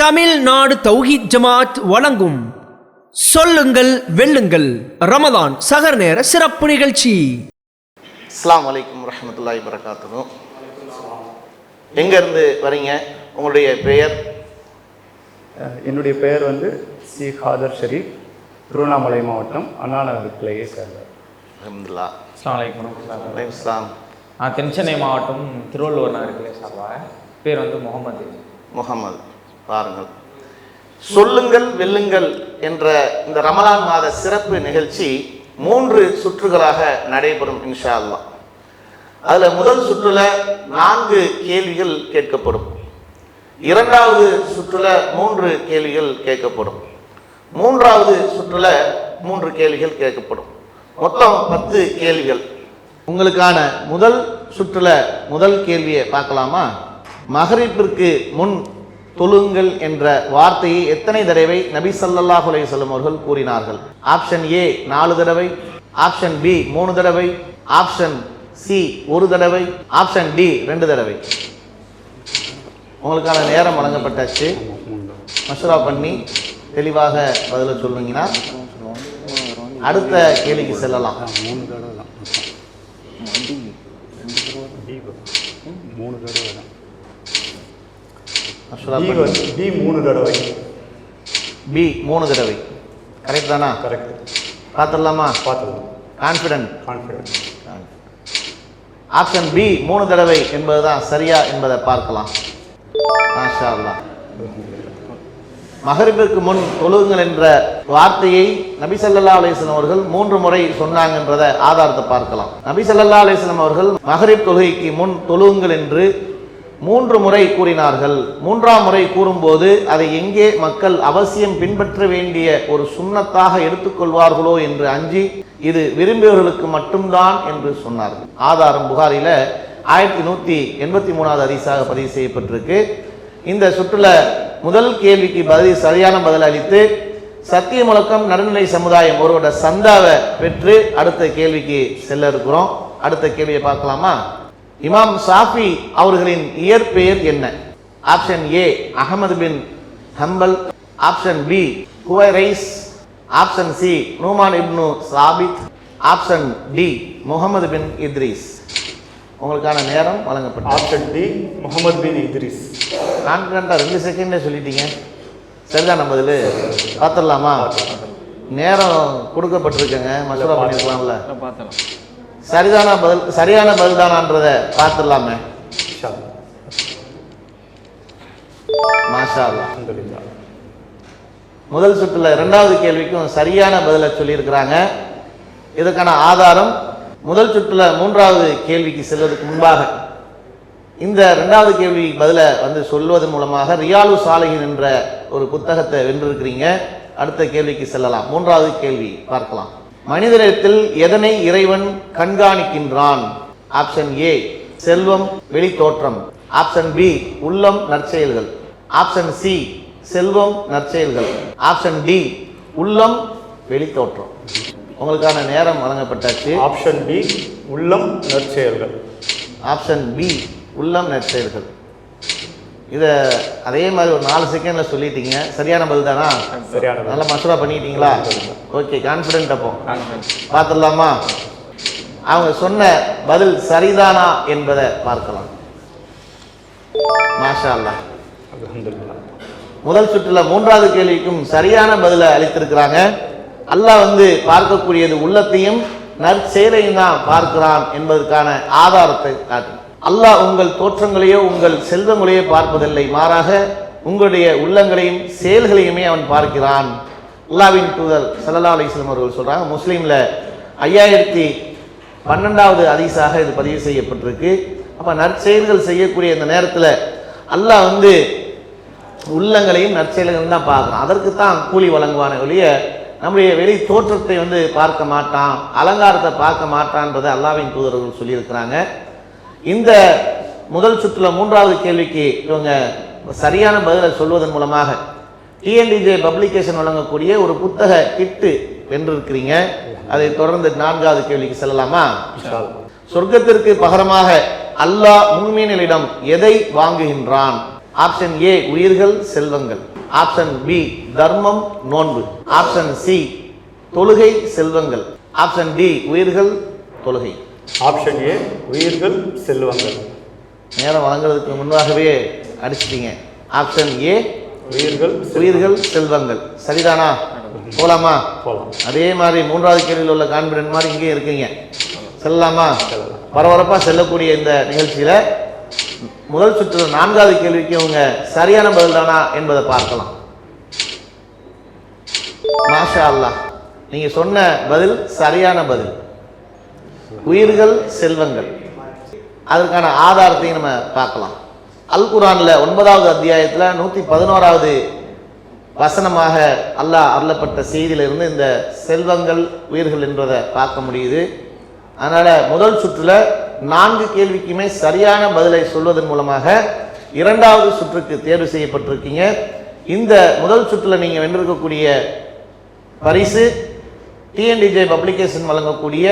தமிழ்நாடு தௌஹீத் ஜமாத் வழங்கும் சொல்லுங்கள் வெல்லுங்கள். ரமதான் சகர் நேர சிறப்பு நிகழ்ச்சி. அஸ்ஸலாமு அலைக்கும் வரஹ்மத்துல்லாஹி வரகாத்துஹு எங்கேருந்து வரீங்க? உங்களுடைய பெயர்? என்னுடைய பெயர் வந்து சி. காதர் ஷரீப் திருவண்ணாமலை மாவட்டம் அண்ணா நகர் கிளையை சேர்ந்தவர். அஹமதுல்லா அஸ்ஸலாமு அலைக்கும் வரஹ்மத்துல்லாஹி வபரகாத்துஹு. அலைக்கும் இஸ்லாம் நான் தென்சென்னை மாவட்டம் திருவள்ளூர் நகரத்திலே சார்பாக பேர் வந்து முகமது. முகமது. பாருங்கள். சொல்லுங்கள் வெல்லுங்கள் என்ற இந்த ரமலான் மாத சிறப்பு நிகழ்ச்சி மூன்று சுற்றுகளாக நடைபெறும் இன்ஷா அல்லாஹ் அதில் முதல் சுற்றுல நான்கு கேள்விகள் கேட்கப்படும். இரண்டாவது சுற்றுல மூன்று கேள்விகள் கேட்கப்படும். மூன்றாவது சுற்றுல மூன்று கேள்விகள் கேட்கப்படும். மொத்தம் பத்து கேள்விகள். உங்களுக்கான முதல் சுற்றுல முதல் கேள்வியை பார்க்கலாமா? மகரிப்பிற்கு முன் தொழுங்கள் என்ற வார்த்தையை எத்தனை தடவை நபி ஸல்லல்லாஹு அலைஹி அவர்கள் கூறினார்கள்? ஆப்ஷன் ஏ நாலு தடவை. ஆப்ஷன் பி மூணு தடவை. ஆப்ஷன் சி ஒரு தடவை. ஆப்ஷன் டி ரெண்டு தடவை. உங்களுக்கான நேரம் வழங்கப்பட்டாச்சு. மசூரா பண்ணி தெளிவாக பதில சொல்லுங்கன்னா அடுத்த கேள்விக்கு செல்லலாம். மூணு தடவை மூணு தடவை தான் டி மூணு தடவை. பி மூணு தடவை. கரெக்ட் தானா? கரெக்ட் பார்த்துடலாமா? பார்த்துக்கலாம் கான்ஃபிடென்ட் கான்ஃபிடன்ஸ் ஆப்ஷன் பி மூணு தடவை என்பதுதான் சரியா என்பதை பார்க்கலாம். மாஷா அல்லாஹ் மகரிபிற்கு முன் தொழுகுங்கள் என்ற வார்த்தையை நபி ஸல்லல்லாஹு அலைஹி வஸல்லம் அவர்கள் மூன்று முறை சொன்னாங்கன்றத ஆதாரத்தை பார்க்கலாம். நபி ஸல்லல்லாஹு அலைஹி வஸல்லம் அவர்கள் மகரிப் தொழுகைக்கு முன் தொழுகுங்கள் என்று மூன்று முறை கூறினார்கள். மூன்றாம் முறை கூறும்போது அதை எங்கே மக்கள் அவசியம் பின்பற்ற வேண்டிய ஒரு சுண்ணத்தாக எடுத்துக்கொள்வார்களோ என்று அஞ்சி இது விரும்பியவர்களுக்கு மட்டும்தான் என்று சொன்னார்கள். ஆதாரம் புகாரில ஆயிரத்தி நூற்றி எண்பத்தி மூணாவது அதிசாக பதிவு செய்யப்பட்டிருக்கு. இந்த சுற்றுல முதல் கேள்விக்கு பதில் சரியான பதில் அளித்து சத்திய முழக்கம் நடுநிலை சமுதாயம் ஒருவரோட சந்தாவை பெற்று அடுத்த கேள்விக்கு செல்ல இருக்கிறோம் அடுத்த கேள்வியை பார்க்கலாமா? இமாம் சாஃபி அவர்களின் இயற்பெயர் என்ன? Option A Ahmad bin Hanbal. Option B குவைரைஸ். Option C Numan ibn Thabit. Option D Muhammad bin Idris. உங்களுக்கான நேரம் வழங்கப்பட்டது. Option D Muhammad bin Idris. கான்ஃபிடண்ட்டாக ரெண்டு செகண்ட்ல சொல்லிட்டீங்க. சரிதான் நம்ம இதில் பார்த்துடலாமா? நேரம் கொடுக்கப்பட்டிருக்குங்க. மசூரா பண்ணிருக்கலாம்ல பார்த்தலாம் சரிதானா பதில் சரியான பதில் தானான்றதை பார்த்துடலாமே. மாஷா. முதல் சுற்றுல இரண்டாவது கேள்விக்கும் சரியான பதிலை சொல்லியிருக்கிறாங்க. இதுக்கான ஆதாரம் முதல் சுற்றுல மூன்றாவது கேள்விக்கு செல்வதற்கு முன்பாக இந்த ரெண்டாவது கேள்வி பதிலை வந்து சொல்வதன் மூலமாக ரியாலு சாலையின் என்ற ஒரு புத்தகத்தை வென்றிருக்கிறீங்க. அடுத்த கேள்விக்கு செல்லலாம். மூன்றாவது கேள்வி பார்க்கலாம். மனிதனிடத்தில் எதனை இறைவன் கண்காணிக்கின்றான்? ஆப்ஷன் ஏ செல்வம் வெளித்தோற்றம். ஆப்ஷன் பி உள்ளம் நற்செயல்கள். ஆப்ஷன் சி செல்வம் நற்செயல்கள். ஆப்ஷன் டி உள்ளம் வெளித்தோற்றம். உங்களுக்கான நேரம் வழங்கப்பட்டாச்சு. ஆப்ஷன் டி உள்ளம் நற்செயல்கள். ஆப்ஷன் பி உள்ளம் நற்செயல்கள். இதை அதே மாதிரி ஒரு நாலு செகண்டில் சொல்லிட்டீங்க. சரியான பதில் தானா? சரியான. நல்லா மசூரா பண்ணிட்டீங்களா? ஓகே கான்ஃபிடென்ட் அப்போ. பார்த்துடலாமா? அவங்க சொன்ன பதில் சரிதானா என்பதை பார்க்கலாம். மாஷா அல்லாஹ் அல்ஹம்துலில்லாஹ் முதல் சுற்றுல மூன்றாவது கேள்விக்கும் சரியான பதிலை அளித்திருக்கிறாங்க. அல்லாஹ் வந்து பார்க்கக்கூடியது உள்ளத்தையும் நற்செயலையும் தான் பார்க்கிறான் என்பதற்கான ஆதாரத்தை காட்டு அல்லாஹ் உங்கள் தோற்றங்களையோ உங்கள் செல்வங்களையோ பார்ப்பதில்லை. மாறாக உங்களுடைய உள்ளங்களையும் செயல்களையுமே அவன் பார்க்கிறான். அல்லாவின் தூதர் சல்லா அலைஹி அவர்கள் சொல்கிறாங்க முஸ்லீமில் ஐயாயிரத்தி பன்னெண்டாவது அதிசாக இது பதிவு செய்யப்பட்டிருக்கு. அப்போ நற்செயல்கள் செய்யக்கூடிய இந்த நேரத்தில் அல்லாஹ் வந்து உள்ளங்களையும் நற்செயல்கள் தான் பார்க்குறான். அதற்கு தான் கூலி வழங்குவானே ஒழிய நம்முடைய வெளி தோற்றத்தை வந்து பார்க்க மாட்டான் அலங்காரத்தை பார்க்க மாட்டான்றதை அல்லாவின் தூதர்கள் சொல்லியிருக்கிறாங்க. இந்த முதல் சுற்றுல மூன்றாவது கேள்விக்கு இவங்க சரியான பதிலை சொல்வதன் மூலமாக டிஎன்டிஜே பப்ளிகேஷன் வழங்கக்கூடிய ஒரு புத்தக கிட்டு வென்றிருக்கிறீங்க. அதை தொடர்ந்து நான்காவது கேள்விக்கு செல்லலாமா? சொர்க்கத்திற்கு பகரமாக அல்லாஹ் முன்மீன்களிடம் எதை வாங்குகின்றான்? ஆப்ஷன் ஏ உயிர்கள் செல்வங்கள். ஆப்ஷன் பி தர்மம் நோன்பு. ஆப்ஷன் சி தொழுகை செல்வங்கள். ஆப்ஷன் டி உயிர்கள் தொழுகை. ஆப்ஷன் ஏ உயிர்கள் செல்வங்கள். நேரம் வழங்குறதுக்கு முன்பாகவே அடிச்சிட்டீங்க. ஆப்ஷன் ஏ உயிர்கள் உயிர்கள் செல்வங்கள். சரிதானா? போலாமா? போகலாம் அதே மாதிரி மூன்றாவது கேள்வியில் உள்ள கான்பிடன்ட் மாதிரி இங்கேயும் இருக்கீங்க. செல்லலாமா? பரபரப்பாக செல்லக்கூடிய இந்த நிகழ்ச்சியில் முதல் சுற்று நான்காவது கேள்விக்கு உங்க சரியான பதில் தானா என்பதை பார்க்கலாம். மாஷா அல்லாஹ் நீங்க சொன்ன பதில் சரியான பதில். உயிர்கள் செல்வங்கள். அதற்கான ஆதாரத்தையும் நம்ம பார்க்கலாம். அல் குரானில் ஒன்பதாவது அத்தியாயத்தில் நூற்றி பதினோராவது வசனமாக அல்லாஹ் அருளப்பட்ட செய்தியிலிருந்து இந்த செல்வங்கள் உயிர்கள் என்பதை பார்க்க முடியுது. அதனால் முதல் சுற்றில் நான்கு கேள்விக்குமே சரியான பதிலை சொல்வதன் மூலமாக இரண்டாவது சுற்றுக்கு தேர்வு செய்யப்பட்டிருக்கீங்க. இந்த முதல் சுற்றில் நீங்கள் வென்றிருக்கக்கூடிய பரிசு டிஎன்டிஜே பப்ளிகேஷன் வழங்கக்கூடிய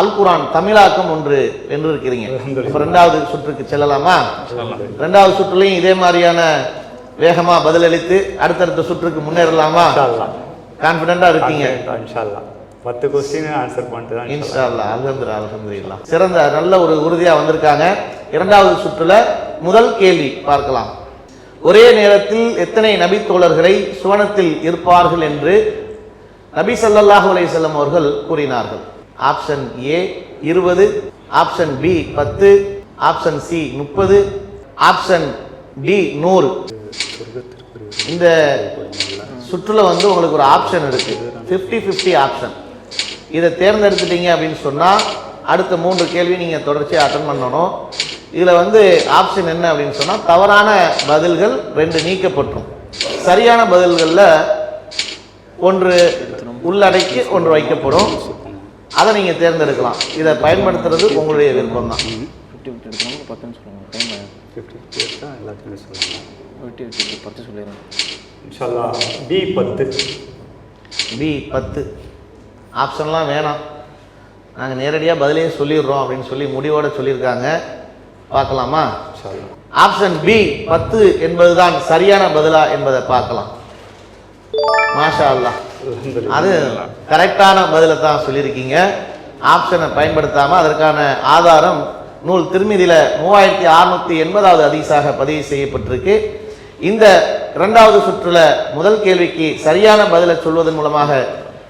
அல் குரான் தமிழாக்கம் ஒன்று வென்றிருக்கிறீங்க. இப்ப ரெண்டாவது சுற்றுக்கு செல்லலாமா? ரெண்டாவது சுற்றுலையும் இதே மாதிரியான வேகமா பதிலளித்து அடுத்தடுத்த சுற்றுக்கு முன்னேறலாமா? கான்பிடண்டா இருக்கீங்க. பத்து கொஸ்டின் ஆன்சர் பண்ணிட்டு தான் இன்ஷா அல்லாஹ் அல்ஹம்துலில்லாஹ் அல்ஹம்துலில்லாஹ். சிறந்த நல்ல ஒரு உறுதியா வந்திருக்காங்க. இரண்டாவது சுற்றுல முதல் கேள்வி பார்க்கலாம். ஒரே நேரத்தில் எத்தனை நபி தோழர்களை சுவனத்தில் இருப்பார்கள் என்று நபி அலைஹி வஸல்லம் அவர்கள் கூறினார்கள்? ஆப்ஷன் ஏ இருபது ஆப்ஷன் பி பத்து ஆப்ஷன் சி முப்பது ஆப்ஷன் டி நூறு. இந்த சுற்றுல வந்து உங்களுக்கு ஒரு ஆப்ஷன் இருக்கு. 50 50 ஆப்ஷன். இதை தேர்ந்தெடுத்துட்டீங்க அப்படின்னு சொன்னால் அடுத்த மூன்று கேள்வி நீங்கள் தொடர்ச்சியாக அட்டன் பண்ணணும். இதில் வந்து ஆப்ஷன் என்ன அப்படின்னு சொன்னால் தவறான பதில்கள் ரெண்டு நீக்கப்பட்டும் சரியான பதில்களில் ஒன்று உள்ளடக்கி ஒன்று வைக்கப்படும். அதை நீங்க தேர்ந்தெடுக்கலாம். இதை பயன்படுத்துறது உங்களுடைய விருப்பம் தான் ஃபிஃப்டி ஃபிஃப்டி எடுக்கணும் பத்துன்னு சொல்லுங்கள் டைம் ஃபிஃப்டி எடுத்தா எல்லாத்தையுமே சொல்லலாம் ஃபிஃப்டி ஃபிஃப்டி பத்து சொல்லிடுறேன். இன்ஷால்லா பி பத்து. பி பத்து. ஆப்ஷன்லாம் வேணாம். நாங்கள் நேரடியாக பதிலே சொல்லிடுறோம் அப்படின்னு சொல்லி முடிவோட சொல்லியிருக்காங்க. பார்க்கலாமா? ஆப்ஷன் பி பத்து என்பதுதான் சரியான பதிலா என்பதை பார்க்கலாம். மாஷா அல்லாஹ். அது கரெக்டான பதிலை தான் சொல்லியிருக்கீங்க. ஆப்ஷனை பயன்படுத்தாமல் அதற்கான ஆதாரம் நூல் திருமதியில் மூவாயிரத்தி அறுநூத்தி எண்பதாவது அதிசாக பதிவு செய்யப்பட்டிருக்கு. இந்த இரண்டாவது சுற்றுல முதல் கேள்விக்கு சரியான பதிலை சொல்வதன் மூலமாக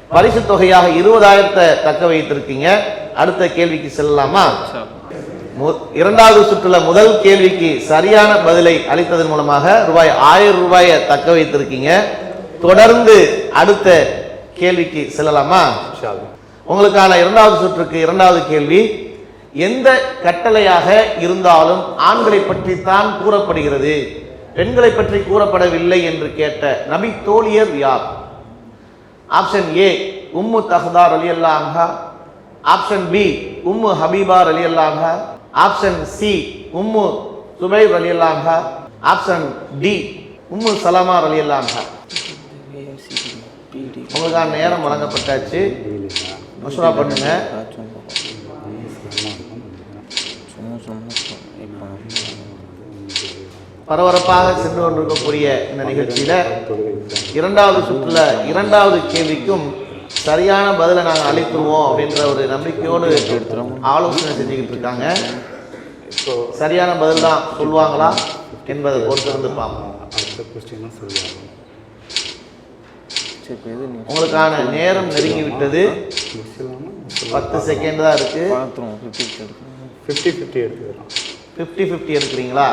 பரிசு தொகையாக இருபதாயிரத்தை தக்க வைத்திருக்கீங்க. அடுத்த கேள்விக்கு செல்லலாமா? மு- இரண்டாவது சுற்றுல முதல் கேள்விக்கு சரியான பதிலை அளித்ததன் மூலமாக ரூபாய் ஆயிரம் ரூபாயை தக்க வைத்திருக்கீங்க. தொடர்ந்து அடுத்த கேள்விக்கு செல்லலாமா? உங்களுக்கான இரண்டாவது சுற்றுக்கு இரண்டாவது கேள்வி எந்த கட்டளையாக இருந்தாலும் ஆண்களை பற்றித்தான் கூறப்படுகிறது. பெண்களை பற்றி கூறப்படவில்லை என்று கேட்ட நபி தோழியர் யார்? ஆப்ஷன் ஏ உம்மு தஹ்தார் அலி அன்ஹா. ஆப்ஷன் பி உம்மு ஹபீபார் அலி அன்ஹா. ஆப்ஷன் சி உம்மு சுபைர் அலி அன்ஹா. ஆப்ஷன் டி உம்மு சலமார் அலி அன்ஹா. உங்களுக்கான நேரம் வழங்கப்பட்டாச்சு. மசூரா பண்ணுங்க. பரபரப்பாக சென்று கொண்டிருக்கக்கூடிய இந்த நிகழ்ச்சியில் இரண்டாவது சுற்றுல இரண்டாவது கேள்விக்கும் சரியான பதிலை நாங்கள் அளித்துருவோம் அப்படின்ற ஒரு நம்பிக்கையோடு ஆலோசனை செஞ்சுக்கிட்டு இருக்காங்க. சரியான பதில் தான் சொல்லுவாங்களா என்பதை பொறுத்திருந்து பார்ப்போம். அடுத்த கொஸ்டின் சொல்லுவாங்க. உங்களுக்கான நேரம் நெருங்கி விட்டது பத்து செகண்ட் தான் இருக்கு. பார்த்துருவோம் fifty fifty fifty fifty fifty எடுக்கிறீங்களா?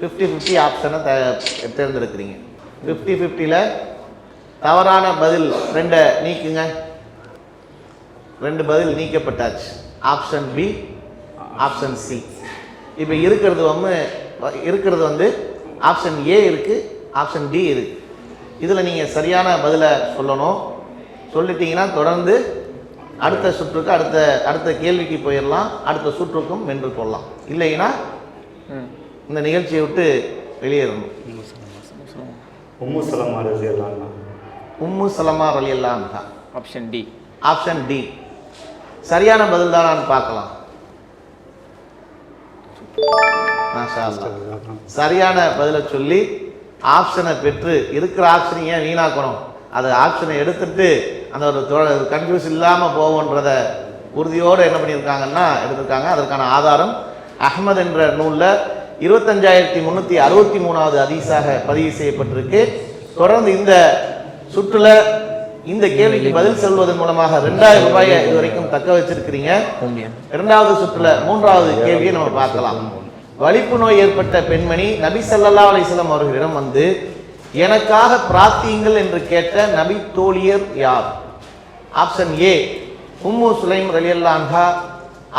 ஃபிஃப்டி ஃபிஃப்டி ஆப்ஷனை த தேர்ந்தெடுக்கிறீங்க. ஃபிஃப்டி ஃபிஃப்டியில் தவறான பதில் ரெண்டை நீக்குங்க. ரெண்டு பதில் நீக்கப்பட்டாச்சு. ஆப்ஷன் பி ஆப்ஷன் சி இப்போ இருக்கிறது வந்து இருக்கிறது வந்து ஆப்ஷன் ஏ இருக்குது ஆப்ஷன் டி இருக்குது இதில் நீங்கள் சரியான பதிலை சொல்லணும். சொல்லிட்டீங்கன்னா தொடர்ந்து அடுத்த சுற்றுக்கு அடுத்த அடுத்த கேள்விக்கு போயிடலாம் அடுத்த சுற்றுக்கும் வென்று கொள்ளலாம். இல்லைன்னா இந்த நிகழ்ச்சியை விட்டு வெளியேறணும். உம்மு சலமா ரலியல்லாஹு அன்ஹா. Umm Salama option D. Option D. சரியான பதில் தானான்னு பார்க்கலாம். மாஷா அல்லாஹ். சரியான பதிலை சொல்லி ஆப்ஷனை பெற்று இருக்கிற ஆப்ஷனை ஏன் வீணாக்கணும்? அது ஆப்ஷனை எடுத்துட்டு அந்த ஒரு கன்ஃபியூஸ் இல்லாமல் போவோன்றத உறுதியோடு என்ன பண்ணியிருக்காங்கன்னா எடுத்திருக்காங்க. அதற்கான ஆதாரம் அஹ்மத் என்ற நூலில் இருபத்தஞ்சாயிரத்தி முந்நூற்றி அறுபத்தி மூணாவது ஹதீஸாக பதிவு செய்யப்பட்டிருக்கு. தொடர்ந்து இந்த சுற்றுல இந்த கேள்விக்கு பதில் சொல்வதன் மூலமாக ரெண்டாயிரம் ரூபாயை இதுவரைக்கும் தக்க வச்சிருக்கிறீங்க. இரண்டாவது சுற்றுல மூன்றாவது கேள்வியை நம்ம பார்க்கலாம். வலிப்பு நோய் ஏற்பட்ட பெண்மணி நபி சல்லா அலிஸ்லாம் அவர்களிடம் வந்து எனக்காக பிரார்த்தியுங்கள் என்று கேட்ட நபி தோழியர் யார்? ஆப்ஷன் ஏ உம்மு சுலைம் ரலியல்லான்ஹா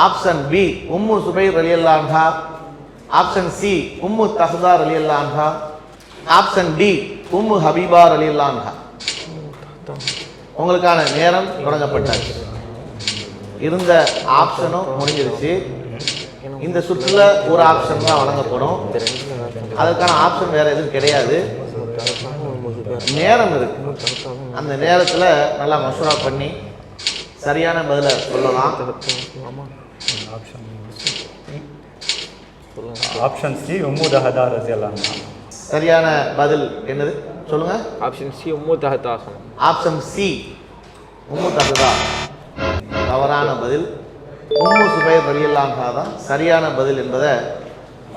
ஆப்ஷன் பி உம்மு சுபைர் ரலியல்லான்ஹா ஆப்ஷன் சி உம்மு தஹ்தா ரலியல்லான்ஹா ஆப்ஷன் டி உம்மு ஹபீபா ரலியல்லான்ஹா உங்களுக்கான நேரம் தொடங்கப்பட்டாச்சு. இருந்த ஆப்ஷனும் முடிஞ்சிருச்சு. இந்த சுற்றுல ஒரு ஆப்ஷன் தான் வழங்கப்படும். அதற்கான ஆப்ஷன் வேற எதுவும் கிடையாது. நேரம் இருக்கு. அந்த நேரத்துல நல்லா மசூரா பண்ணி சரியான பதிலை சொல்லலாம். ஆப்ஷன் சி உம்மு தஹதா ரசியல்லாம் சரியான பதில் என்னது? சொல்லுங்க. ஆப்ஷன் சி உம்மு தஹத்தாசனம் ஆப்ஷன் சி உம்மு தகுதா தவறான பதில். உம்மு சுபைர் ரலியல்லான்ஹா தான் சரியான பதில் என்பதை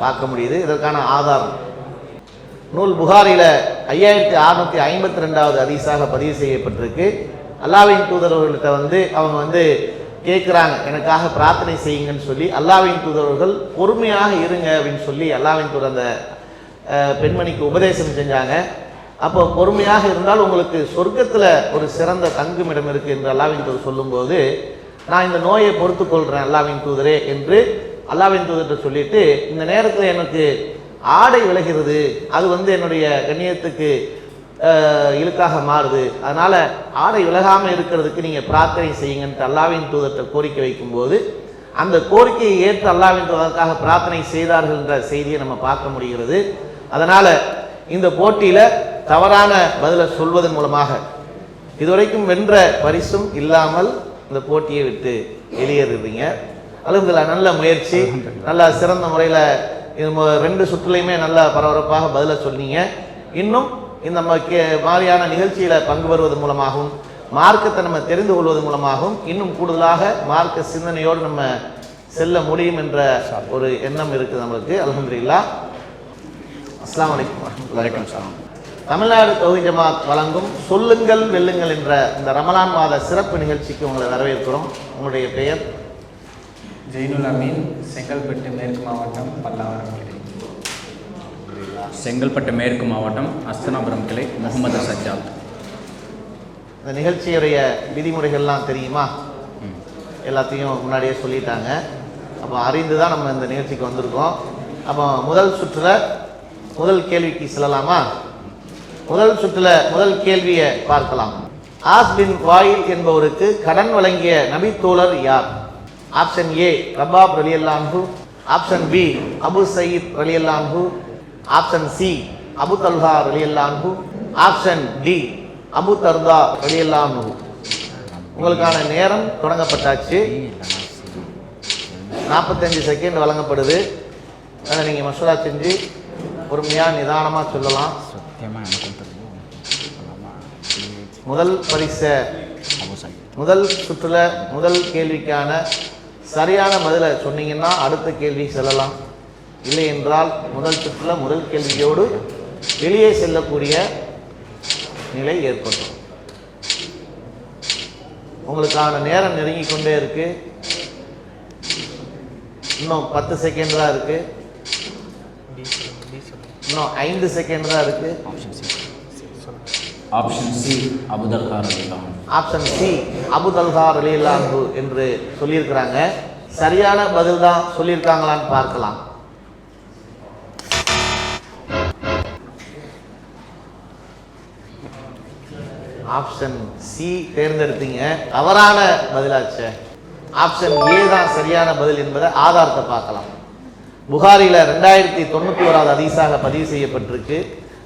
பார்க்க முடியுது. இதற்கான ஆதாரம். நூல் புகாரில் ஐயாயிரத்தி அறநூற்றி ஐம்பத்தி ரெண்டாவது அதிசாக பதிவு செய்யப்பட்டிருக்கு. அல்லாவின் தூதரவர்கள்ட்ட வந்து அவங்க வந்து கேட்குறாங்க எனக்காக பிரார்த்தனை செய்யுங்கன்னு சொல்லி அல்லாவின் தூதரவர்கள் பொறுமையாக இருங்க அப்படின்னு சொல்லி அல்லாவின் தூதர் அந்த பெண்மணிக்கு உபதேசம் செஞ்சாங்க. அப்போ பொறுமையாக இருந்தால் உங்களுக்கு சொர்க்கத்தில் ஒரு சிறந்த தங்குமிடம் இருக்குது என்று அல்லாவின் தூதர் சொல்லும்போது நான் இந்த நோயை பொறுத்து கொள்கிறேன் அல்லாவின் தூதரே என்று அல்லாவின் தூதர்கிட்ட சொல்லிட்டு இந்த நேரத்தில் எனக்கு ஆடை விலகிறது அது வந்து என்னுடைய கண்ணியத்துக்கு இழுக்காக மாறுது. அதனால் ஆடை விலகாமல் இருக்கிறதுக்கு நீங்கள் பிரார்த்தனை செய்யுங்கன்ட்டு அல்லாவின் தூதர்கிட்ட கோரிக்கை வைக்கும்போது அந்த கோரிக்கையை ஏற்று அல்லாவின் தூதருக்காக பிரார்த்தனை செய்தார்கள் என்ற செய்தியை நம்ம பார்க்க முடிகிறது. அதனால் இந்த போட்டியில் தவறான பதிலை சொல்வதன் மூலமாக இதுவரைக்கும் வென்ற பரிசும் இல்லாமல் இந்த போட்டியை விட்டு வெளியேறுறீங்க அலுவலா நல்ல முயற்சி நல்லா சிறந்த முறையில் ரெண்டு சுற்றுலையுமே நல்லா பரபரப்பாக பதிலை சொன்னீங்க. இன்னும் இந்த மாதிரியான நிகழ்ச்சியில் பங்கு பெறுவதன் மூலமாகவும் மார்க்கத்தை நம்ம தெரிந்து கொள்வதன் மூலமாகவும் இன்னும் கூடுதலாக மார்க்க சிந்தனையோடு நம்ம செல்ல முடியும் என்ற ஒரு எண்ணம் இருக்குது நம்மளுக்கு. அல்ஹம்துலில்லாஹ் அஸ்ஸலாமு அலைக்கும் வரஹ்மத்துல்லாஹி வபரகாத்துஹு. தமிழ்நாடு தொகுதி ஜமாத் வழங்கும் சொல்லுங்கள் வெல்லுங்கள் என்ற இந்த ரமலான் மாத சிறப்பு நிகழ்ச்சிக்கு உங்களை வரவேற்கிறோம். உங்களுடைய பெயர்? ஜெயினுல் அமீன் செங்கல்பட்டு மேற்கு மாவட்டம் பல்லாவரம் கிளை. செங்கல்பட்டு மேற்கு மாவட்டம் அஸ்தனாபுரம் கிளை முகமது சஜாத் இந்த நிகழ்ச்சியுடைய விதிமுறைகள்லாம் தெரியுமா? எல்லாத்தையும் முன்னாடியே சொல்லிட்டாங்க. அப்போ அறிந்து தான் நம்ம இந்த நிகழ்ச்சிக்கு வந்திருக்கோம். அப்போ முதல் சுற்றுல முதல் கேள்விக்கு செல்லலாமா? முதல் சுற்றுல முதல் கேள்வியை பார்க்கலாம். ஆஸ் பின் வாயில் என்பவருக்கு கடன் வழங்கிய நபித்தோழர் யார்? ஆப்ஷன் ஏ ரபாப் ரலியல்லான்ஹு ஆப்ஷன் பி அபு சயீத் ரலியல்லான்ஹு ஆப்ஷன் சி அபு தல்ஹா ரலியல்லான்ஹு ஆப்ஷன் டி அபு தர்தா ரலியல்லான்ஹு உங்களுக்கான நேரம் தொடங்கப்பட்டாச்சு. நாற்பத்தஞ்சு செகண்ட் வழங்கப்படுது. அதை நீங்கள் மசோதா செஞ்சு பொறுமையாக நிதானமாக சொல்லலாம். முதல் பரிசை முதல் சுற்றுல முதல் கேள்விக்கான சரியான பதிலை சொன்னீங்கன்னா அடுத்த கேள்வி செல்லலாம். இல்லை என்றால் முதல் சுற்றுல முதல் கேள்வியோடு வெளியே செல்லக்கூடிய நிலை ஏற்படும். உங்களுக்கான நேரம் நெருங்கி கொண்டே இருக்கு. இன்னும் பத்து செகண்ட் தான் இருக்கு. இன்னும் ஐந்து செகண்ட் தான் இருக்கு. ஆப்ஷன் சி அபுதல் கார் அலிலாம் ஆப்ஷன் சி அபுதல்ஹா ரலியல்லாஹு என்று சொல்லியிருக்கிறாங்க. சரியான பதில் தான் சொல்லியிருக்காங்களான்னு பார்க்கலாம். ஆப்ஷன் சி தேர்ந்தெடுத்தீங்க. தவறான பதிலாச்சே. ஆப்ஷன் ஏ தான் சரியான பதில் என்பதை ஆதாரத்தை பார்க்கலாம். புகாரியில் ரெண்டாயிரத்தி தொண்ணூற்றி ஓராவது அதிசாக பதிவு செய்யப்பட்டிருக்கு.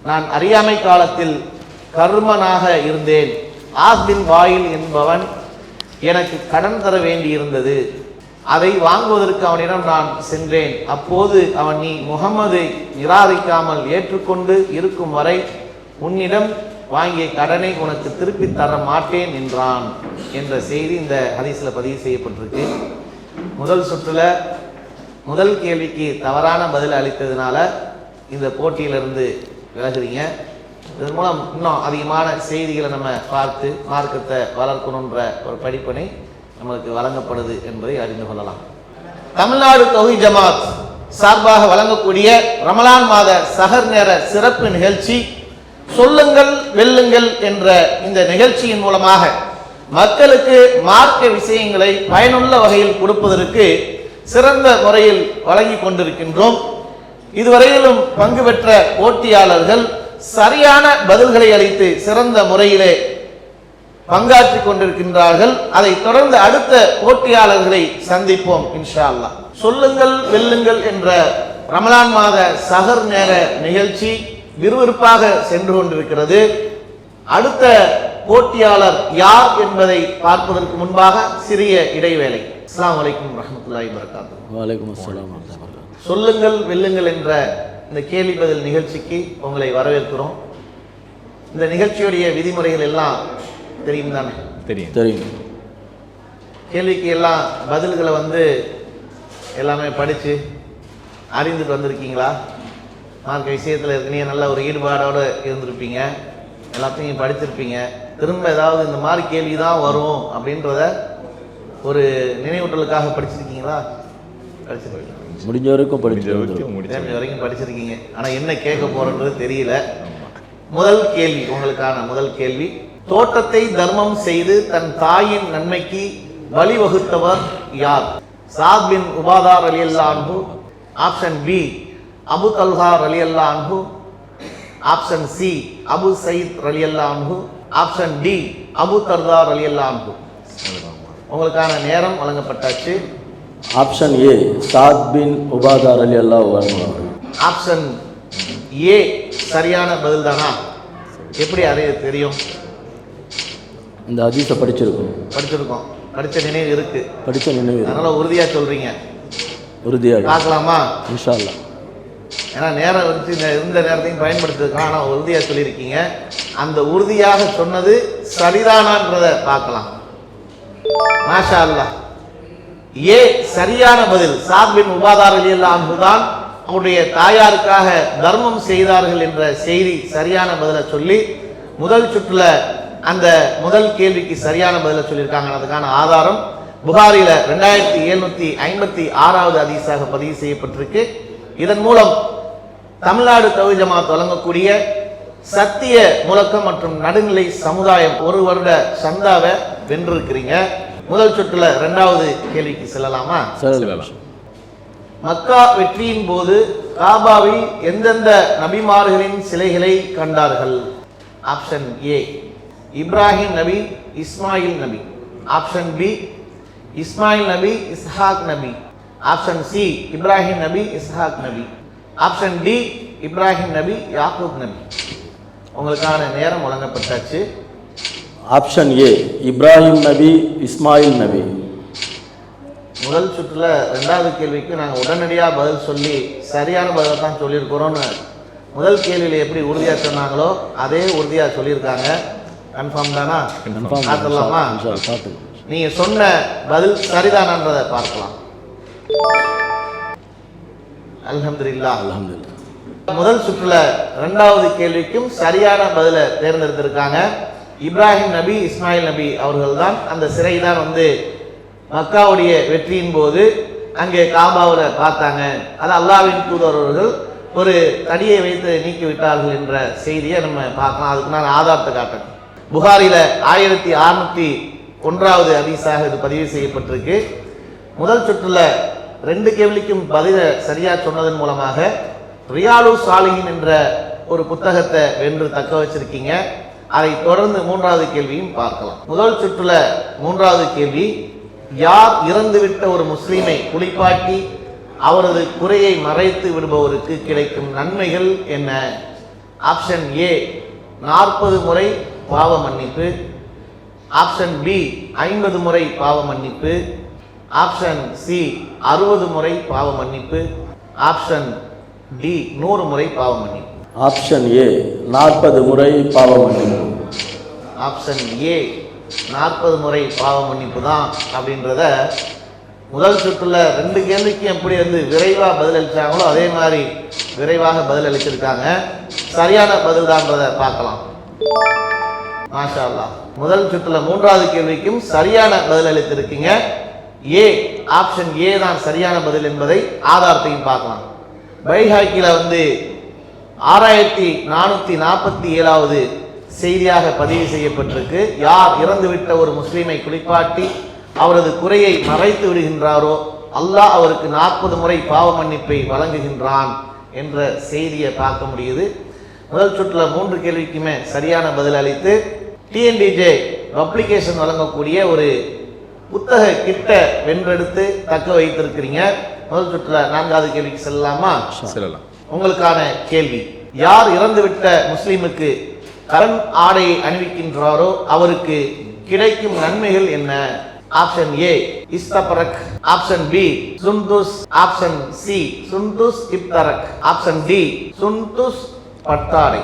நான் அறியாமை காலத்தில் கர்மனாக இருந்தேன். ஆஸ்பின் வாயில் என்பவன் எனக்கு கடன் தர வேண்டியிருந்தது. அதை வாங்குவதற்கு அவனிடம் நான் சென்றேன். அப்போது அவன் நீ முகமதை நிராகரிக்காமல் ஏற்றுக்கொண்டு இருக்கும் வரை உன்னிடம் வாங்கிய கடனை உனக்கு திருப்பி தர மாட்டேன் என்றான் என்ற செய்தி இந்த ஹதீஸில் பதிவு செய்யப்பட்டிருக்கு. முதல் சுற்றில் முதல் கேள்விக்கு தவறான பதில் அளித்ததுனால இந்த போட்டியிலிருந்து விலகுறீங்க. இதன் மூலம் இன்னும் அதிகமான செய்திகளை நம்ம பார்த்து மார்க்கத்தை வளர்க்கணுன்ற ஒரு படிப்பினை நம்மளுக்கு வழங்கப்படுது என்பதை அறிந்து கொள்ளலாம். தமிழ்நாடு தொகுதி ஜமாத் சார்பாக வழங்கக்கூடிய ரமலான் மாத சகர் நேர சிறப்பு நிகழ்ச்சி சொல்லுங்கள் வெல்லுங்கள் என்ற இந்த நிகழ்ச்சியின் மூலமாக மக்களுக்கு மார்க்க விஷயங்களை பயனுள்ள வகையில் கொடுப்பதற்கு சிறந்த முறையில் வழங்கி கொண்டிருக்கின்றோம். இதுவரையிலும் பங்கு பெற்ற போட்டியாளர்கள் சரியான பதில்களை அளித்து சிறந்த முறையிலே பங்காற்றிக் கொண்டிருக்கின்றார்கள். அதை தொடர்ந்து அடுத்த போட்டியாளர்களை சந்திப்போம் இன்ஷா அல்லாஹ் சொல்லுங்கள் வெல்லுங்கள் என்ற ரமலான் மாத சகர் நேர நிகழ்ச்சி விறுவிறுப்பாக சென்று கொண்டிருக்கிறது. அடுத்த போட்டியாளர் யார் என்பதை பார்ப்பதற்கு முன்பாக சிறிய இடைவேளை. அஸ்ஸலாமு அலைக்கும் வரஹ்மத்துல்லாஹி வபரகாத்துஹு. வலைக்கம் வரமத்துல்லாஹி சொல்லுங்கள் வெல்லுங்கள் என்ற இந்த கேள்வி பதில் நிகழ்ச்சிக்கு உங்களை வரவேற்கிறோம். இந்த நிகழ்ச்சியுடைய விதிமுறைகள் எல்லாம் தெரியும் தானே? தெரியும். தெரியும். கேள்விக்கு எல்லாம் பதில்களை வந்து எல்லாமே படித்து அறிந்துட்டு வந்திருக்கீங்களா? மார்க்க விஷயத்தில் ஏற்கனவே நல்ல ஒரு ஈடுபாடோடு இருந்திருப்பீங்க. எல்லாத்தையும் படிச்சிருப்பீங்க. திரும்ப ஏதாவது இந்த மாதிரி கேள்வி தான் வரும் அப்படின்றத ஒரு நினைவூட்டலுக்காக படிச்சிருக்கீங்களா? படிச்சிருக்கீங்க முடிஞ்ச வரைக்கும் படிச்சு வந்துடும் தேர்வு வரைக்கும் படிச்சிருக்கீங்க. ஆனால் என்ன கேட்க போறன்றது தெரியல. முதல் கேள்வி உங்களுக்கான முதல் கேள்வி. தோட்டத்தை தர்மம் செய்து தன் தாயின் நன்மைக்கு வழிவகுத்தவர் யார்? சாத் பின் உபாதார் அலி அல்லான்ஹு ஆப்ஷன் பி அபு தல்ஹார் அலி அல்லான்ஹு ஆப்ஷன் சி அபு சயீத் அலி அல்லான்ஹு ஆப்ஷன் டி அபு தர்தார் அலி அல்லான்ஹு உங்களுக்கான நேரம் வழங்கப்பட்டாச்சு. ஆப்ஷன் ஏ சாத் பின் உபாதார் அலி அவர்கள் ஆப்ஷன் ஏ சரியான பதில் தானா எப்படி அறிய தெரியும்? இந்த ஹதீஸை படிச்சிருக்கோம் படிச்சிருக்கோம். படிச்ச நினைவு இருக்கு. படித்த நினைவு. அதனால உறுதியா சொல்றீங்க. உறுதியாக பார்க்கலாமா? இன்ஷா அல்லாஹ் ஏன்னா நேரம் வச்சு இந்த இருந்த நேரத்தையும் பயன்படுத்துறதுக்காக ஆனால் உறுதியா சொல்லியிருக்கீங்க. அந்த உறுதியாக சொன்னது சரிதானான்றத பார்க்கலாம். மாஷா அல்லாஹ் ஏ சரியான பதில்? சாத்பின் உபாதார் அலியல்லாம் தான் அவருடைய தாயாருக்காக தர்மம் செய்தார்கள் என்ற செய்தி சரியான பதிலை சொல்லி முதல் சுற்றுல அந்த முதல் கேள்விக்கு சரியான பதிலை சொல்லியிருக்காங்க. அதுக்கான ஆதாரம் புகாரியில் ரெண்டாயிரத்தி எழுநூத்தி ஐம்பத்தி ஆறாவது அதிசாக பதிவு செய்யப்பட்டிருக்கு. இதன் மூலம் தமிழ்நாடு தவி ஜமாத் வழங்கக்கூடிய சத்திய முழக்கம் மற்றும் நடுநிலை சமுதாயம் ஒரு வருட சந்தாவை வென்றிருக்கிறீங்க. முதல் சுற்றுல ரெண்டாவது கேள்விக்கு செல்லலாமா. மக்கா வெற்றியின் போது காபாவில் எந்தெந்த நபிமார்களின் சிலைகளை கண்டார்கள்? ஆப்ஷன் ஏ இப்ராஹிம் நபி இஸ்மாயில் நபி. ஆப்ஷன் பி இஸ்மாயில் நபி இஸ்ஹாக் நபி. ஆப்ஷன் சி இப்ராஹிம் நபி இஸ்ஹாக் நபி. ஆப்ஷன் டி இப்ராஹிம் நபி யாக்கூப் நபி. உங்களுக்கான நேரம் வழங்கப்பட்டாச்சு. ஆப்ஷன் ஏ இப்ராஹிம் நபி இஸ்மாயில் நபி முதல் சுற்றுல ரெண்டாவது கேள்விக்கு நாங்கள் உடனடியாக பதில் சொல்லி சரியான பதிலை தான் சொல்லியிருக்கிறோன்னு முதல் கேள்வியில் எப்படி உறுதியாக சொன்னாங்களோ அதே உறுதியாக சொல்லியிருக்காங்க. கன்ஃபார்ம் தானா? கன்ஃபார்ம் பார்த்துடலாமா? நீங்கள் சொன்ன பதில் சரிதானான்றதை பார்க்கலாம். அல்ஹம்துலில்லாஹ். அல்ஹம்துலில்லாஹ். முதல் சுற்றுல ரெண்டாவது கேள்விக்கும் சரியான பதிலை தேர்ந்தெடுத்திருக்காங்க. இப்ராஹிம் நபி இஸ்மாயில் நபி அவர்கள் தான் அந்த சிறை தான் வந்து மக்காவுடைய வெற்றியின் போது அங்கே காபாவில் பார்த்தாங்க. அது அல்லாவின் தூதரவர்கள் ஒரு தடியை வைத்து நீக்கி விட்டார்கள் என்ற செய்தியை நம்ம பார்க்கலாம். அதுக்கு நான் ஆதாரத்தை காட்டேன் புகாரில ஆயிரத்தி அறுநூத்தி ஒன்றாவது அதிசாக இது பதிவு செய்யப்பட்டிருக்கு. முதல் சுற்றுல ரெண்டு கேள்விக்கும் பதில சரியா சொன்னதன் மூலமாக ரியாலு சாலிஹின் என்ற ஒரு புத்தகத்தை வென்று தக்க வச்சிருக்கீங்க. அதை தொடர்ந்து மூன்றாவது கேள்வியும் பார்க்கலாம். முதல் சுற்றுல மூன்றாவது கேள்வி யார் இறந்துவிட்ட ஒரு முஸ்லீமை குளிப்பாட்டி அவரது குறையை மறைத்து விடுபவருக்கு கிடைக்கும் நன்மைகள் என்ன? ஆப்ஷன் ஏ நாற்பது முறை பாவ மன்னிப்பு. ஆப்ஷன் பி ஐம்பது முறை பாவ மன்னிப்பு. ஆப்ஷன் சி அறுபது முறை பாவ மன்னிப்பு. ஆப்ஷன் டி நூறு முறை பாவ மன்னிப்பு ஆப்ஷன் ஏ நாற்பது முறை பாவ மன்னிப்பு ஆப்ஷன் ஏ நாற்பது முறை பாவ மன்னிப்பு தான் அப்படின்றத முதல் சுற்றுல ரெண்டு கேள்விக்கு எப்படி வந்து விரைவாக பதிலளிச்சாங்களோ அதே மாதிரி விரைவாக பதில் அளிச்சிருக்காங்க சரியான பதில் தான்றதை பார்க்கலாம். மாஷா முதல் சுற்றுல மூன்றாவது கேள்விக்கும் சரியான பதில் அளித்திருக்கீங்க ஏ ஆப்ஷன் ஏ தான் சரியான பதில் என்பதை ஆதாரத்தையும் பார்க்கலாம். பைஹாக்கியில் வந்து ஆறாயிரத்தி நானூற்றி நாற்பத்தி ஏழாவது செய்தியாக பதிவு செய்யப்பட்டிருக்கு. யார் இறந்துவிட்ட ஒரு முஸ்லீமை குளிப்பாட்டி அவரது குறையை மறைத்து விடுகின்றாரோ அல்லாஹ் அவருக்கு நாற்பது முறை பாவ மன்னிப்பை வழங்குகின்றான் என்ற செய்தியை பார்க்க முடியுது. முதல் சுற்றில் மூன்று கேள்விக்குமே சரியான பதில் அளித்து டிஎன்டிஜே பப்ளிகேஷன் வழங்கக்கூடிய ஒரு புத்தக கிட்ட வென்றெடுத்து தக்க வைத்திருக்கிறீங்க. முதல் சுற்றுல நான்காவது கேள்விக்கு செல்லலாமா? செல்லலாம். உங்களுக்கான கேள்வி. யார் இறந்துவிட்ட முஸ்லிமுக்கு கரண் ஆடையை அணிவிக்கின்றாரோ அவருக்கு கிடைக்கும் நன்மைகள் என்ன? ஆப்ஷன் ஏ இஸ்தபரக். ஆப்ஷன் பி சுந்துஸ் ஆப்ஷன் சி சுந்துஸ் இப்தரக். ஆப்ஷன் டி சுந்துஸ் பட்டாடை.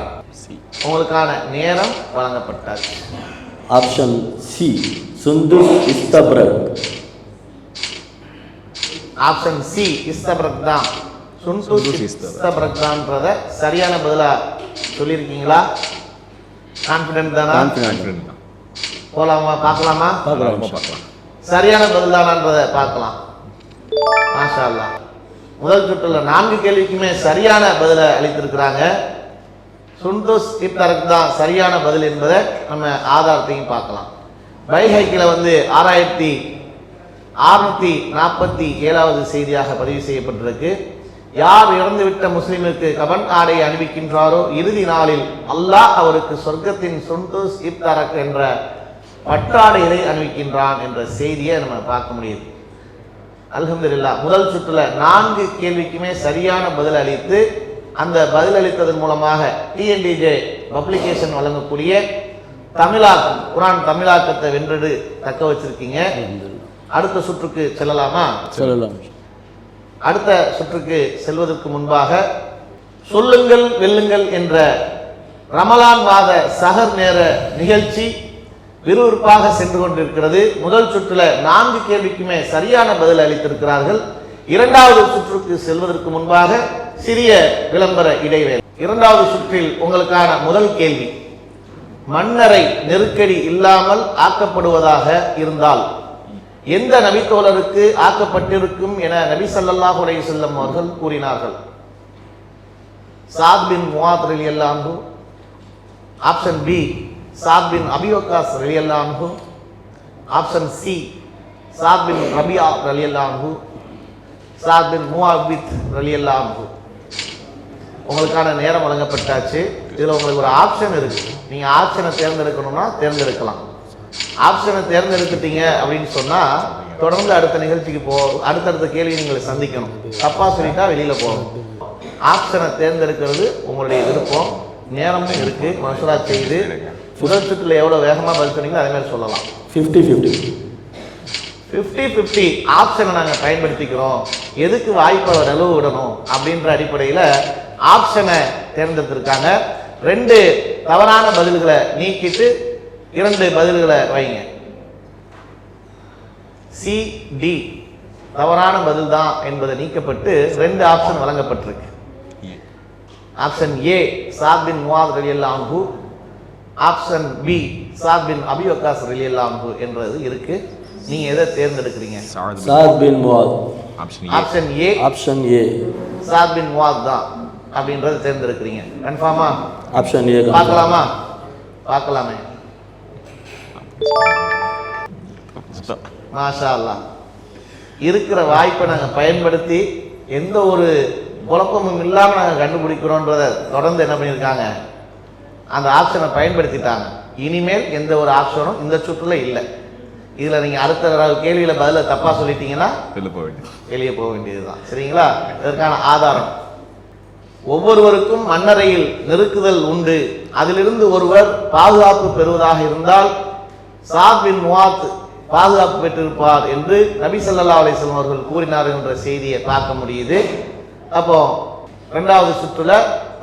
உங்களுக்கான நேரம் வழங்கப்பட்டார் ஆப்ஷன் சி சுந்துஸ் இஸ்தப்ரக். ஆப்ஷன் சி இஸ்தபரக் தான் சுந்துஸ் இஸ்தபரக் தான்றத சரியான பதிலா சொல்லியிருக்கீங்களா? கான்ஃபிடென்ட் தானா? கான்ஃபிடென்ட் தான் போலாமா பார்க்கலாமா? தாராளமாக பார்க்கலாம். சரியான பதில் தானான்றதை பார்க்கலாம். மாஷா அல்லாஹ் முதல் சுற்றுல நான்கு கேள்விக்குமே சரியான பதிலை அளித்திருக்கிறாங்க. சுந்தோஸ் இப்தரக் தான் சரியான பதில் என்பதை நம்ம ஆதாரத்தையும் பார்க்கலாம். பைஹைக்கில் வந்து ஆறாயிரத்தி அறுநூத்தி நாற்பத்தி ஏழாவது செய்தியாக பதிவு செய்யப்பட்டிருக்கு. யார் இறந்துவிட்ட முஸ்லிமுக்கு கபன் ஆடை அணிவிக்கின்றாரோ இறுதி நாளில் அல்லாஹ் அவருக்கு சொர்க்கத்தின் சுண்டூஸ் இப்தரக் என்ற பட்டாடைகளை அணிவிக்கின்றான் என்ற செய்தியை நம்ம பார்க்க முடியுது. அல்ஹம்துலில்லாஹ் முதல் சுற்றுல நான்கு கேள்விக்குமே சரியான பதில் அளித்து அந்த பதில் அளித்ததன் மூலமாக டிஎன்டிஜே பப்ளிகேஷன் வழங்கக்கூடிய தமிழாக்கம் குரான் தமிழாக்கத்தை வென்றது தக்க வச்சிருக்கீங்க. அடுத்த சுற்றுக்கு செல்லலாமா? சொல்லலாம். அடுத்த சுற்றுக்கு செல்வதற்கு முன்பாக சொல்லுங்கள் வெல்லுங்கள் என்ற ரமலான் மாத சஹர் நேர நிகழ்ச்சி விறுவிறுப்பாக சென்று கொண்டிருக்கிறது. முதல் சுற்றுல நான்கு கேள்விக்குமே சரியான பதில் அளித்திருக்கிறார்கள். இரண்டாவது சுற்றுக்கு செல்வதற்கு முன்பாக சிறிய விளம்பர இடைவேளை. இரண்டாவது சுற்றில் உங்களுக்கான முதல் கேள்வி. மன்னரை நெருக்கடி இல்லாமல் ஆக்கப்படுவதாக இருந்தால் எந்த நபித்தோழருக்கு ஆக்கப்பட்டிருக்கும் என நபி சல்லாஹ் அலைஹி செல்லம் அவர்கள் கூறினார்கள். சாத் பின் முவாத் ரலியல்லாஹு option B Saad bin Abi Waqqas option C Saad bin Rabia ரலியல்லாஹு சாத் பின் முவாபித் ரலியல்லாஹு உங்களுக்கான நேரம் வழங்கப்பட்டாச்சு. இதில் உங்களுக்கு ஒரு ஆப்ஷன் இருக்கு. நீங்கள் ஆப்ஷனை தேர்ந்தெடுக்கணும்னா தேர்ந்தெடுக்கலாம். ஆப்ஷனை தேர்ந்தெடுத்துட்டீங்க அப்படின்னு சொன்னால் தொடர்ந்து அடுத்த நிகழ்ச்சிக்கு போ அடுத்தடுத்த கேள்வி நீங்கள் சந்திக்கணும். தப்பாக சொல்லிட்டா வெளியில் போகணும். ஆப்ஷனை தேர்ந்தெடுக்கிறது உங்களுடைய விருப்பம். நேரமும் இருக்கு. மனசுலா செய்து சுற்றுல எவ்வளோ வேகமாக பதில் சொன்னீங்களோ அதே மாதிரி சொல்லலாம். ஃபிஃப்டி ஃபிஃப்டி ஃபிஃப்டி ஃபிஃப்டி ஆப்ஷனை நாங்கள் பயன்படுத்திக்கிறோம். எதுக்கு வாய்ப்பை நிலவு விடணும் அப்படின்ற அடிப்படையில் ஆப்ஷனை தேர்ந்தெடுத்திருக்காங்க. ரெண்டு தவறான பதில்களை நீக்கிட்டு இரண்டு பதில்களை வைங்க. சி டி தவறான பதில் தான் என்பது நீக்கப்பட்டு ரெண்டு ஆப்ஷன் வழங்கப்பட்டிருக்கு. Option A Saad bin Muadh ரலியல்லாஹு option B Saad bin Abi Waqqas ரலியல்லாஹு என்றது இருக்கு. நீங்க எதை தேர்ந்தெடுக்கிறீங்க? Saad bin Muadh option option A option A Saad bin Muadh தான் அப்படின்றத தேர்ந்தெடுக்கிறீங்க. கன்ஃபார்மா ஆப்ஷன் ஏ பார்க்கலாமா? பார்க்கலாமே. மாஷா அல்லாஹ் இருக்கிற வாய்ப்பை நாங்கள் பயன்படுத்தி எந்த ஒரு குழப்பமும் இல்லாமல் நாங்கள் கண்டுபிடிக்கிறோன்றத தொடர்ந்து என்ன பண்ணியிருக்காங்க? அந்த ஆப்ஷனை பயன்படுத்திட்டாங்க. இனிமேல் எந்த ஒரு ஆப்ஷனும் இந்த சுற்றுல இல்லை. இதில் நீங்கள் அடுத்த கேள்வியில பதில தப்பாக சொல்லிட்டீங்கன்னா வெளில போக வேண்டியது. வெளியே போக வேண்டியதுதான். சரிங்களா? இதற்கான ஆதாரம். ஒவ்வொருவருக்கும் மண்ணறையில் நெருக்குதல் உண்டு. அதிலிருந்து ஒருவர் பாதுகாப்பு பெறுவதாக இருந்தால் சாத் பின் முவாத் பாதுகாப்பு பெற்றிருப்பார் என்று நபி சல்லா அலிஸ்லாம் அவர்கள் கூறினார் என்ற செய்தியை பார்க்க முடியுது. அப்போ ரெண்டாவது சுற்றுல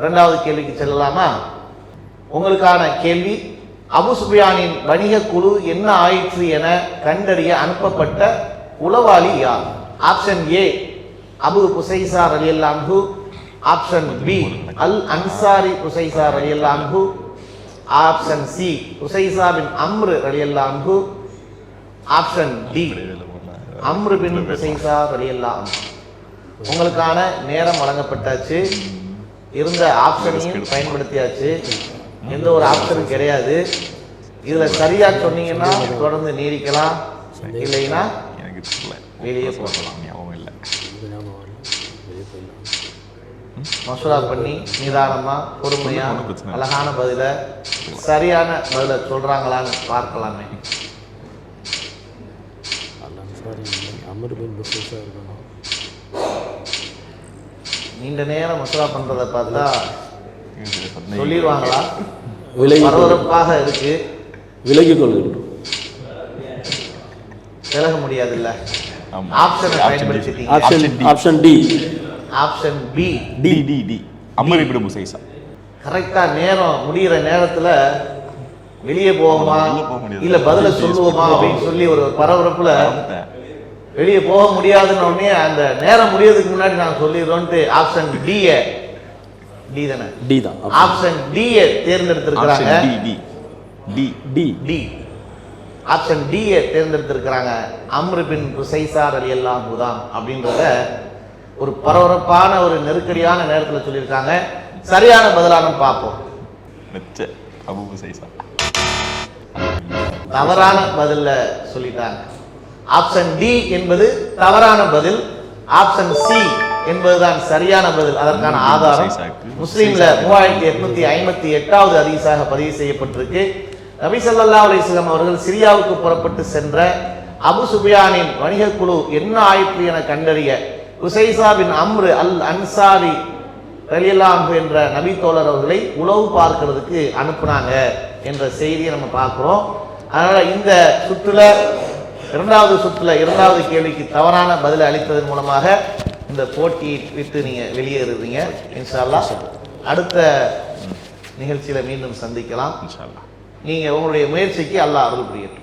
ரெண்டாவது கேள்விக்கு செல்லலாமா? உங்களுக்கான கேள்வி அபு சுபியானின் வணிக குழு என்ன ஆயிற்று என கண்டறிய அனுப்பப்பட்ட உளவாளி யார்? ஆப்ஷன் ஏ அபு புசைசார் அலி அல்லான்ஹு ஆப்ஷன் பி அல் அன்சாரி புசைசார் அலி அல்லான்ஹு ஆப்ஷன் சி குசைசா பின் அம்ரு அலி அல்லான்ஹு ஆப்ஷன் டி அம்ரு பின் குசைசா அலி அல்லான்ஹு உங்களுக்கான நேரம் வழங்கப்பட்டாச்சு. இருந்த ஆப்ஷனையும் பயன்படுத்தியாச்சு. எந்த ஒரு ஆப்ஷனும் கிடையாது. இதுல சரியா சொன்னீங்கன்னா தொடர்ந்து நீடிக்கலாம். இல்லைன்னா வெளியே போகலாம் மசோதா பண்ணி நிதானமா பொறுமையா அழகான பதில சரியான பதில சொல்றாங்களான்னு பார்க்கலாமே. நீண்ட நேரம் மசோதா பண்றதை பார்த்தா சொல்லிடுவாங்களா? விலகி பரபரப்பாக இருக்கு. விலகிக் கொள்கின்றோம் விலக முடியாதுல்ல. Option option D option B D D D Amr ibn முசைசா கரெக்டா நேரம் முடியிற நேரத்துல வெளியே போவோமா. இல்ல பதில சொல்லுவோமா? அப்படின்னு சொல்லி ஒரு பரபரப்புல வெளியே போக முடியாதுன்னு உடனே அந்த நேரம் முடியறதுக்கு முன்னாடி நான் சொல்லிடுறோன்ட்டு ஆப்ஷன் டிய டி தானே? டி தான் ஆப்ஷன் டிய தேர்ந்தெடுத்திருக்கிறாங்க. டி டி டி ஆப்ஷன் டியை தேர்ந்தெடுத்திருக்கிறாங்க அம்ரு பின் ருசைசார் அலி அல்லாம் தான் அப்படின்றத ஒரு பரபரப்பான ஒரு நெருக்கடியான நேரத்தில் சொல்லியிருக்காங்க. சரியான பதிலான பார்ப்போம். தவறான பதில்ல சொல்லிட்டாங்க. ஆப்ஷன் டி என்பது தவறான பதில். ஆப்ஷன் சி என்பதுதான் சரியான பதில். அதற்கான ஆதாரம் முஸ்லீம்ல மூவாயிரத்தி எட்நூத்தி ஐம்பத்தி எட்டாவது அதிசாக பதிவு செய்யப்பட்டிருக்கு. நபி ஸல்லல்லாஹு அலைஹி வஸல்லம் அவர்கள் சிரியாவுக்கு புறப்பட்டு சென்ற அபு சுபியானின் வணிக குழு என்ன ஆயிற்று என கண்டறிய உசைசா பின் அம்ரு அல் அன்சாரி ரலியல்லாஹு என்ற நபி தோழர் அவர்களை உளவு பார்க்கிறதுக்கு அனுப்புனாங்க என்ற செய்தியை நம்ம பார்க்கிறோம். அதனால இந்த சுற்றுல இரண்டாவது சுற்றுல இரண்டாவது கேள்விக்கு தவறான பதிலை அளித்ததன் மூலமாக இந்த போட்டியை விட்டு நீங்க வெளியேறுறீங்க. இன்ஷா அல்லாஹ் அடுத்த நிகழ்ச்சியில மீண்டும் சந்திக்கலாம். இன்ஷா அல்லாஹ் நீங்க உங்களுடைய முயற்சிக்கு அல்லாஹ் அருள் புரியட்டும்.